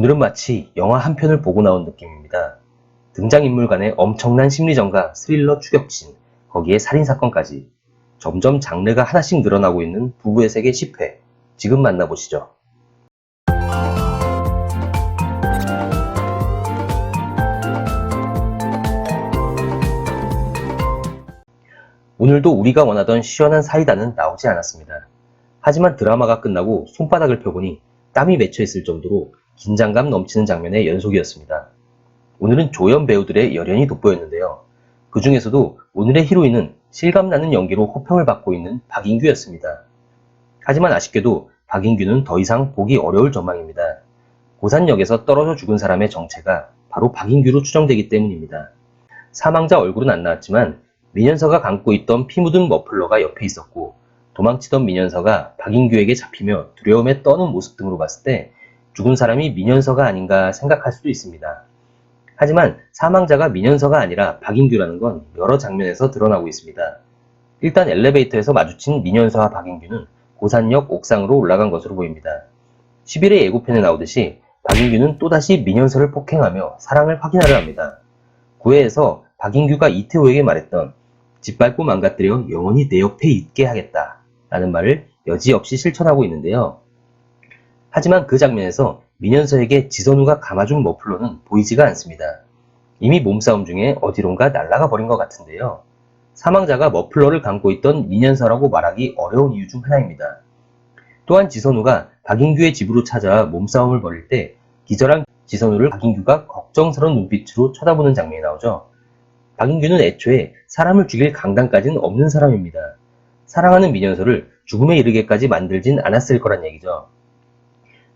오늘은 마치 영화 한 편을 보고 나온 느낌입니다. 등장인물 간의 엄청난 심리전과 스릴러 추격진, 거기에 살인사건까지 점점 장르가 하나씩 늘어나고 있는 부부의 세계 10회. 지금 만나보시죠. 오늘도 우리가 원하던 시원한 사이다는 나오지 않았습니다. 하지만 드라마가 끝나고 손바닥을 펴보니 땀이 맺혀 있을 정도로 긴장감 넘치는 장면의 연속이었습니다. 오늘은 조연 배우들의 열연이 돋보였는데요. 그 중에서도 오늘의 히로인은 실감나는 연기로 호평을 받고 있는 박인규였습니다. 하지만 아쉽게도 박인규는 더 이상 보기 어려울 전망입니다. 고산역에서 떨어져 죽은 사람의 정체가 바로 박인규로 추정되기 때문입니다. 사망자 얼굴은 안 나왔지만 민현서가 감고 있던 피 묻은 머플러가 옆에 있었고 도망치던 민현서가 박인규에게 잡히며 두려움에 떠는 모습 등으로 봤을 때 죽은 사람이 민현서가 아닌가 생각할 수도 있습니다. 하지만 사망자가 민현서가 아니라 박인규라는 건 여러 장면에서 드러나고 있습니다. 일단 엘리베이터에서 마주친 민현서와 박인규는 고산역 옥상으로 올라간 것으로 보입니다. 11회 예고편에 나오듯이 박인규는 또다시 민현서를 폭행하며 사랑을 확인하려 합니다. 9회에서 박인규가 이태호에게 말했던 짓밟고 망가뜨려 영원히 내 옆에 있게 하겠다 라는 말을 여지없이 실천하고 있는데요. 하지만 그 장면에서 민현서에게 지선우가 감아준 머플러는 보이지가 않습니다. 이미 몸싸움 중에 어디론가 날아가 버린 것 같은데요. 사망자가 머플러를 감고 있던 민현서라고 말하기 어려운 이유 중 하나입니다. 또한 지선우가 박인규의 집으로 찾아와 몸싸움을 벌일 때 기절한 지선우를 박인규가 걱정스러운 눈빛으로 쳐다보는 장면이 나오죠. 박인규는 애초에 사람을 죽일 강단까지는 없는 사람입니다. 사랑하는 민현서를 죽음에 이르게까지 만들진 않았을 거란 얘기죠.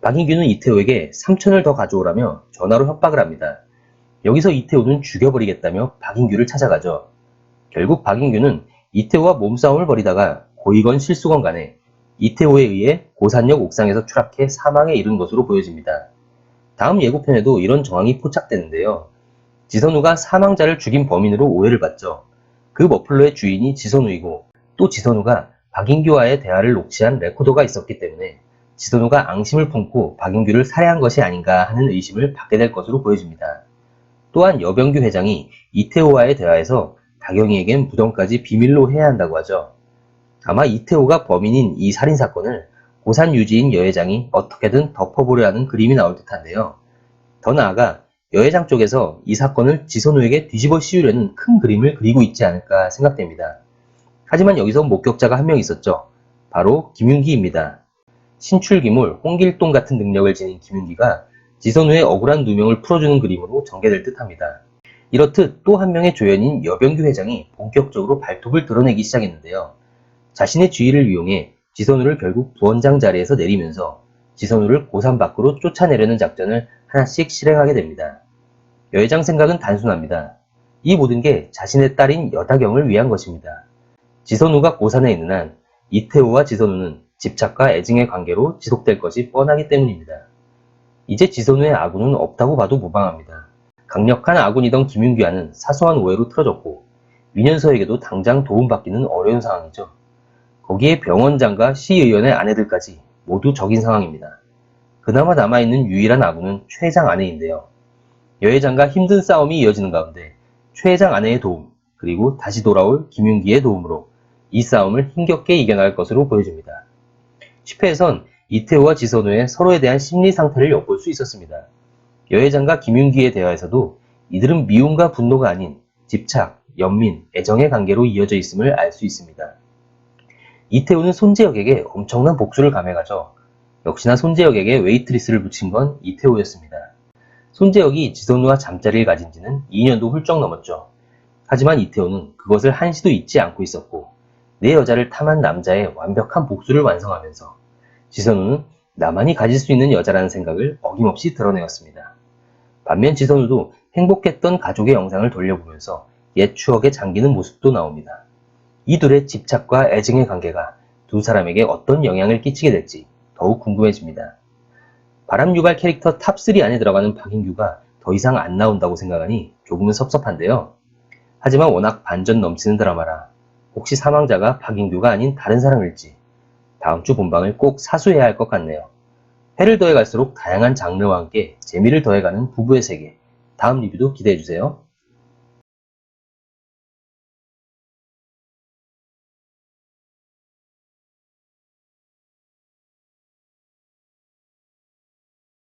박인규는 이태호에게 3천을 더 가져오라며 전화로 협박을 합니다. 여기서 이태호는 죽여버리겠다며 박인규를 찾아가죠. 결국 박인규는 이태호와 몸싸움을 벌이다가 고의건 실수건 간에 이태호에 의해 고산역 옥상에서 추락해 사망에 이른 것으로 보여집니다. 다음 예고편에도 이런 정황이 포착되는데요. 지선우가 사망자를 죽인 범인으로 오해를 받죠. 그 머플러의 주인이 지선우이고 또 지선우가 박인규와의 대화를 녹취한 레코더가 있었기 때문에 지선우가 앙심을 품고 박인규를 살해한 것이 아닌가 하는 의심을 받게 될 것으로 보여집니다. 또한 여병규 회장이 이태호와의 대화에서 박영희에겐 부정까지 비밀로 해야 한다고 하죠. 아마 이태호가 범인인 이 살인 사건을 고산 유지인 여회장이 어떻게든 덮어보려 하는 그림이 나올 듯한데요. 더 나아가 여회장 쪽에서 이 사건을 지선우에게 뒤집어 씌우려는 큰 그림을 그리고 있지 않을까 생각됩니다. 하지만 여기서 목격자가 한 명 있었죠. 바로 김윤기입니다. 신출기물, 홍길동 같은 능력을 지닌 김윤기가 지선우의 억울한 누명을 풀어주는 그림으로 전개될 듯합니다. 이렇듯 또 한 명의 조연인 여병규 회장이 본격적으로 발톱을 드러내기 시작했는데요. 자신의 지위를 이용해 지선우를 결국 부원장 자리에서 내리면서 지선우를 고산 밖으로 쫓아내려는 작전을 하나씩 실행하게 됩니다. 여 회장 생각은 단순합니다. 이 모든 게 자신의 딸인 여다경을 위한 것입니다. 지선우가 고산에 있는 한 이태호와 지선우는 집착과 애증의 관계로 지속될 것이 뻔하기 때문입니다. 이제 지선우의 아군은 없다고 봐도 무방합니다. 강력한 아군이던 김윤규와는 사소한 오해로 틀어졌고 민현서에게도 당장 도움받기는 어려운 상황이죠. 거기에 병원장과 시의원의 아내들까지 모두 적인 상황입니다. 그나마 남아있는 유일한 아군은 최 회장 아내인데요. 여 회장과 힘든 싸움이 이어지는 가운데 최 회장 아내의 도움, 그리고 다시 돌아올 김윤기의 도움으로 이 싸움을 힘겹게 이겨나갈 것으로 보여집니다. 10회에선 이태호와 지선우의 서로에 대한 심리 상태를 엿볼 수 있었습니다. 여 회장과 김윤기의 대화에서도 이들은 미움과 분노가 아닌 집착, 연민, 애정의 관계로 이어져 있음을 알 수 있습니다. 이태호는 손재혁에게 엄청난 복수를 감해가죠. 역시나 손재혁에게 웨이트리스를 붙인 건 이태호였습니다. 손재혁이 지선우와 잠자리를 가진 지는 2년도 훌쩍 넘었죠. 하지만 이태호는 그것을 한시도 잊지 않고 있었고 내 여자를 탐한 남자의 완벽한 복수를 완성하면서 지선우는 나만이 가질 수 있는 여자라는 생각을 어김없이 드러내었습니다. 반면 지선우도 행복했던 가족의 영상을 돌려보면서 옛 추억에 잠기는 모습도 나옵니다. 이 둘의 집착과 애증의 관계가 두 사람에게 어떤 영향을 끼치게 될지 더욱 궁금해집니다. 바람 유발 캐릭터 탑3 안에 들어가는 박인규가 더 이상 안 나온다고 생각하니 조금은 섭섭한데요. 하지만 워낙 반전 넘치는 드라마라 혹시 사망자가 박인규가 아닌 다른 사람일지 다음 주 본방을 꼭 사수해야 할 것 같네요. 해를 더해갈수록 다양한 장르와 함께 재미를 더해가는 부부의 세계. 다음 리뷰도 기대해주세요.